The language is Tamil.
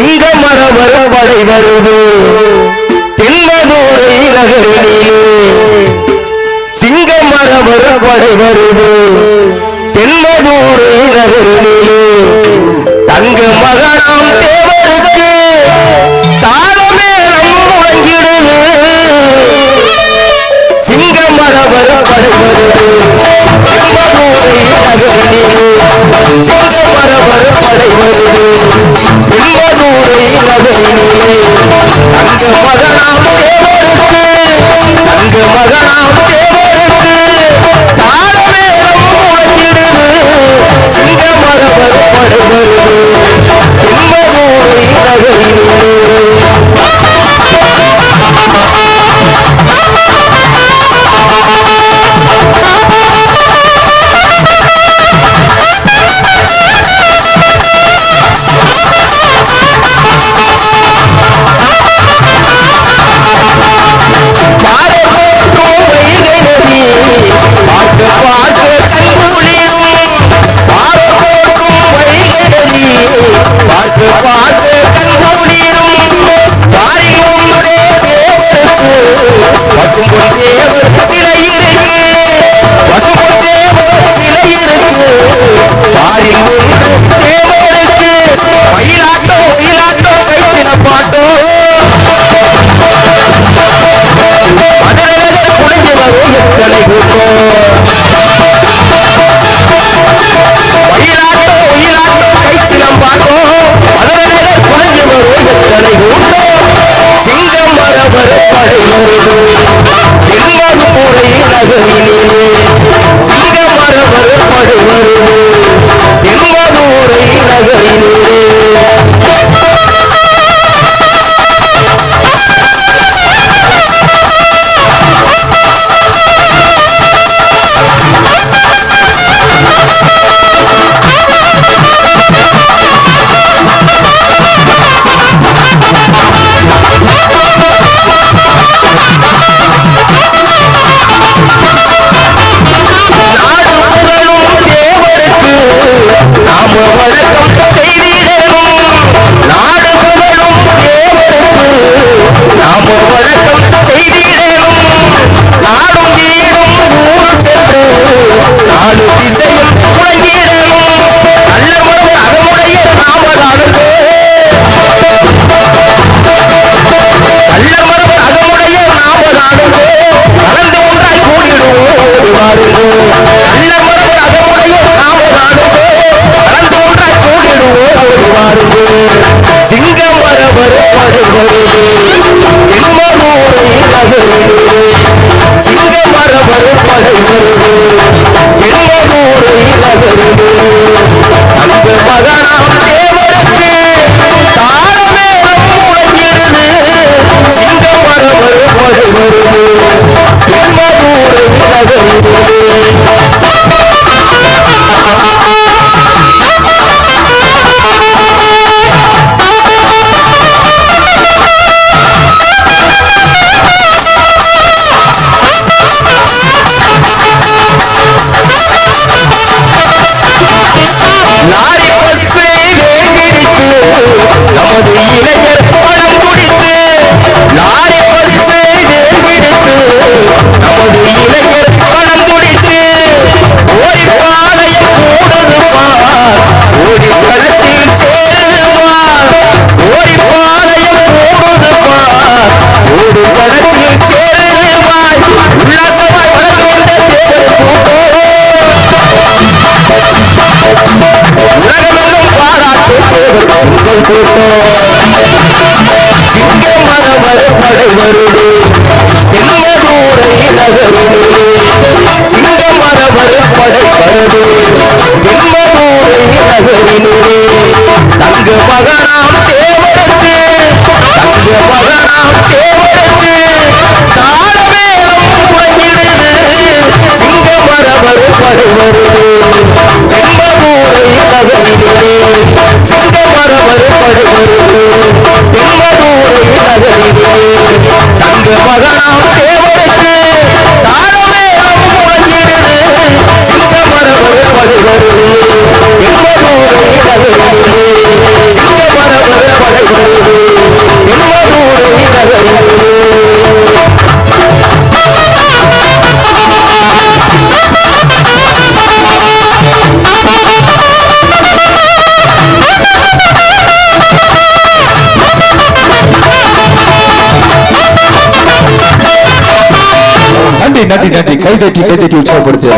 சிங்க மரவர் படை வருது தென்மதுரை நகரிலே சிங்க மரவர் படை வருது தென்மதுரை நகரிலே தங்க மகனாம் தே 아, ஒரு படத்தில் சேருவாய் உல்லாசமாய் வளர்ந்து வந்த தேவர் கூட்டம். உலகமெங்கும் பாராட்டும் தேவர் கூட்டம். சிங்கம் மரம் வரும் படை வருடு நன்றி நன்றி கை தட்டி கை தட்டி உற்சாகப்படுத்து